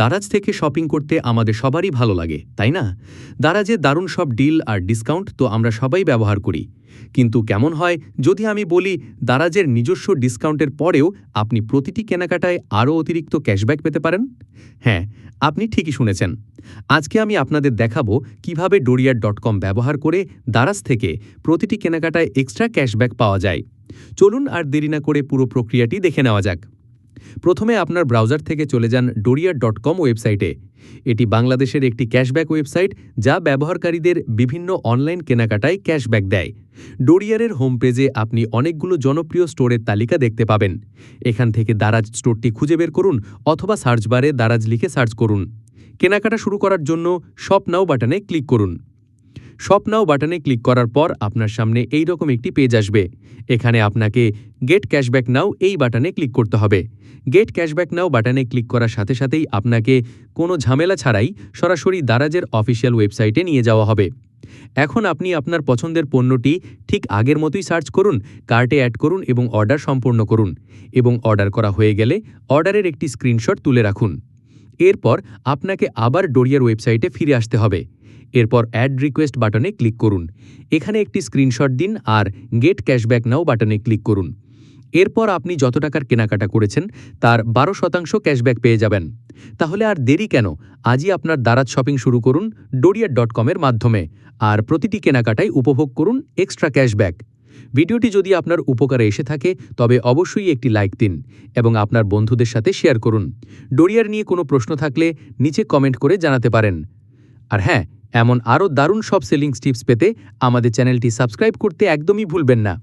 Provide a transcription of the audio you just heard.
দারাজ থেকে শপিং করতে আমাদের সবারই ভালো লাগে, তাই না? দারাজে দারুণ সব ডিল আর ডিসকাউন্ট তো আমরা সবাই ব্যবহার করি। কিন্তু কেমন হয়, যদি আমি বলি দারাজের নিজস্ব ডিসকাউন্টের পরেও আপনি প্রতিটি কেনাকাটায় আরও অতিরিক্ত ক্যাশব্যাক পেতে পারেন? হ্যাঁ আপনি ঠিকই শুনেছেন। আজকে আমি আপনাদের দেখাবো কীভাবে ডোরিয়ার ডট কম ব্যবহার করে দারাজ থেকে প্রতিটি কেনাকাটায় এক্সট্রা ক্যাশব্যাক পাওয়া যায়। চলুন আর দেরি না করে পুরো প্রক্রিয়াটি দেখে নেওয়া যাক। প্রথমে আপনার ব্রাউজার থেকে চলে যান ডোরিয়ার ডট কম ওয়েবসাইটে। এটি বাংলাদেশের একটি ক্যাশব্যাক ওয়েবসাইট যা ব্যবহারকারীদের বিভিন্ন অনলাইন কেনাকাটায় ক্যাশব্যাক দেয়। ডোরিয়ারের হোম পেজে আপনি অনেকগুলো জনপ্রিয় স্টোরের তালিকা দেখতে পাবেন। এখান থেকে দারাজ স্টোরটি খুঁজে বের করুন অথবা সার্চ বারে দারাজ লিখে সার্চ করুন। কেনাকাটা শুরু করার জন্য শপ নাও বাটনে ক্লিক করুন। শপ নাও বাটনে ক্লিক করার পর আপনার সামনে এই রকম একটি পেজ আসবে। এখানে আপনাকে গেট ক্যাশব্যাক নাও এই বাটনে ক্লিক করতে হবে। গেট ক্যাশব্যাক নাও বাটনে ক্লিক করার সাথে সাথেই আপনাকে কোনো ঝামেলা ছাড়াই সরাসরি দারাজের অফিসিয়াল ওয়েবসাইটে নিয়ে যাওয়া হবে। এখন আপনি আপনার পছন্দের পণ্যটি ঠিক আগের মতোই সার্চ করুন, কার্টে অ্যাড করুন এবং অর্ডার সম্পূর্ণ করুন এবং অর্ডার করা হয়ে গেলে অর্ডারের একটি স্ক্রিনশট তুলে রাখুন। এরপর আপনাকে আবার ডোরিয়ার ওয়েবসাইটে ফিরে আসতে হবে। এরপর অ্যাড রিকোয়েস্ট বাটনে ক্লিক করুন। এখানে একটি স্ক্রিনশট দিন আর গেট ক্যাশব্যাক নাও বাটনে ক্লিক করুন। এরপর আপনি যত টাকার কেনাকাটা করেছেন, তার বারো শতাংশ ক্যাশব্যাক পেয়ে যাবেন। তাহলে আর দেরি কেন? আজই আপনার দারাজ শপিং শুরু করুন ডোরিয়ার ডট কমের মাধ্যমে। আর প্রতিটি কেনাকাটায় উপভোগ করুন এক্সট্রা ক্যাশব্যাক ভিডিওটি যদি আপনার উপকারে এসে থাকে, তবে অবশ্যই একটি লাইক দিন এবং আপনার বন্ধুদের সাথে শেয়ার করুন। ডোরিয়ার নিয়ে কোনো প্রশ্ন থাকলে নিচে কমেন্ট করে জানাতে পারেন। আর হ্যাঁ এমন আরও দারুণ সব সেলিংস টিপস পেতে আমাদের চ্যানেলটি সাবস্ক্রাইব করতে একদমই ভুলবেন না।